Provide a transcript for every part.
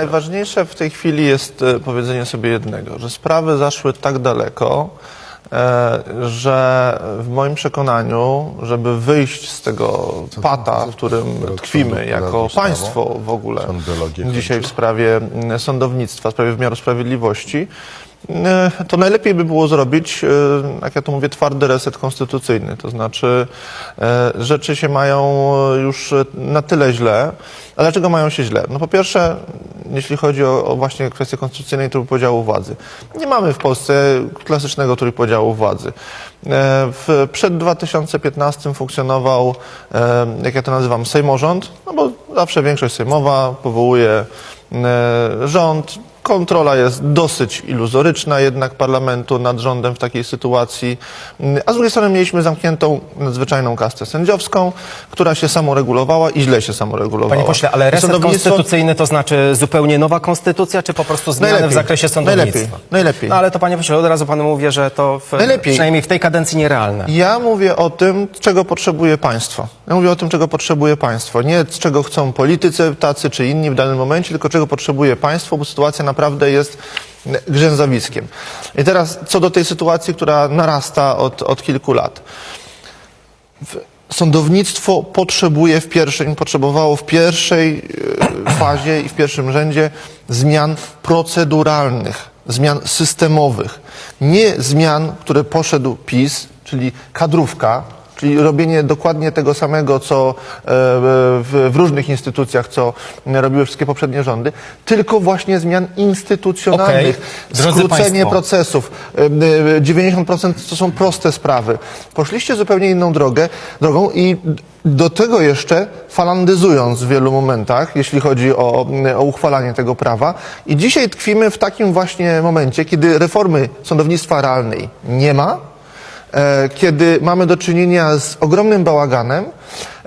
Najważniejsze w tej chwili jest e, powiedzenie sobie jednego, że sprawy zaszły tak daleko, e, że w moim przekonaniu, żeby wyjść z tego pata, w którym tkwimy jako państwo w ogóle dzisiaj w sprawie mm, sądownictwa, w sprawie wymiaru sprawiedliwości, e, to najlepiej by było zrobić, jak ja to mówię, twardy reset konstytucyjny. To znaczy, rzeczy się mają już na tyle źle. A dlaczego mają się źle? No po pierwsze, jeśli chodzi o, o właśnie kwestię konstytucyjnej trójpodziału władzy. Nie mamy w Polsce klasycznego trójpodziału władzy. E, W, przed 2015 funkcjonował, e, jak ja to nazywam, sejmorząd, no bo zawsze większość sejmowa powołuje e, rząd. Kontrola jest dosyć iluzoryczna jednak parlamentu nad rządem w takiej sytuacji. A z drugiej strony mieliśmy zamkniętą nadzwyczajną kastę sędziowską, która się samoregulowała i źle się samoregulowała. Panie pośle, ale reset sądownictwo- konstytucyjny to znaczy zupełnie nowa konstytucja, czy po prostu zmiany w Najlepiej. zakresie sądownictwa? Najlepiej. Najlepiej. No ale to panie pośle, od razu panu mówię, że to w, Najlepiej. przynajmniej w tej kadencji nierealne. Ja mówię o tym, czego potrzebuje państwo. Ja mówię o tym, czego potrzebuje państwo. Nie z czego chcą politycy tacy czy inni w danym momencie, tylko czego potrzebuje państwo, bo sytuacja naprawdę jest grzęzawiskiem. I teraz co do tej sytuacji, która narasta od, od kilku lat. Sądownictwo potrzebuje w pierwszej, potrzebowało w pierwszej e, fazie i w pierwszym rzędzie zmian proceduralnych, zmian systemowych. Nie zmian, które poszedł PiS, czyli kadrówka, czyli robienie dokładnie tego samego, co e, w, różnych instytucjach, co robiły wszystkie poprzednie rządy, tylko właśnie zmian instytucjonalnych. Drodzy skrócenie państwo. procesów. Ym, y, 90% to są proste sprawy. Poszliście zupełnie inną drogę, drogą i do tego jeszcze falandyzując w wielu momentach, jeśli chodzi o, o uchwalanie tego prawa. I dzisiaj tkwimy w takim właśnie momencie, kiedy reformy sądownictwa realnej nie ma, e, kiedy mamy do czynienia z ogromnym bałaganem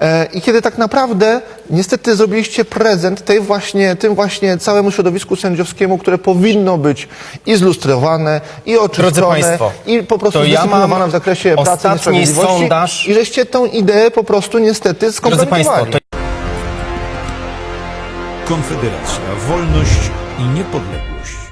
e, i kiedy tak naprawdę niestety zrobiliście prezent tej właśnie, tym właśnie całemu środowisku sędziowskiemu, które powinno być i zlustrowane, i oczyszczone, i po prostu ja mam w zakresie pracy i sprawiedliwości. sondaż. I żeście tą ideę po prostu niestety skompromitowali. Konfederacja, wolność i niepodległość.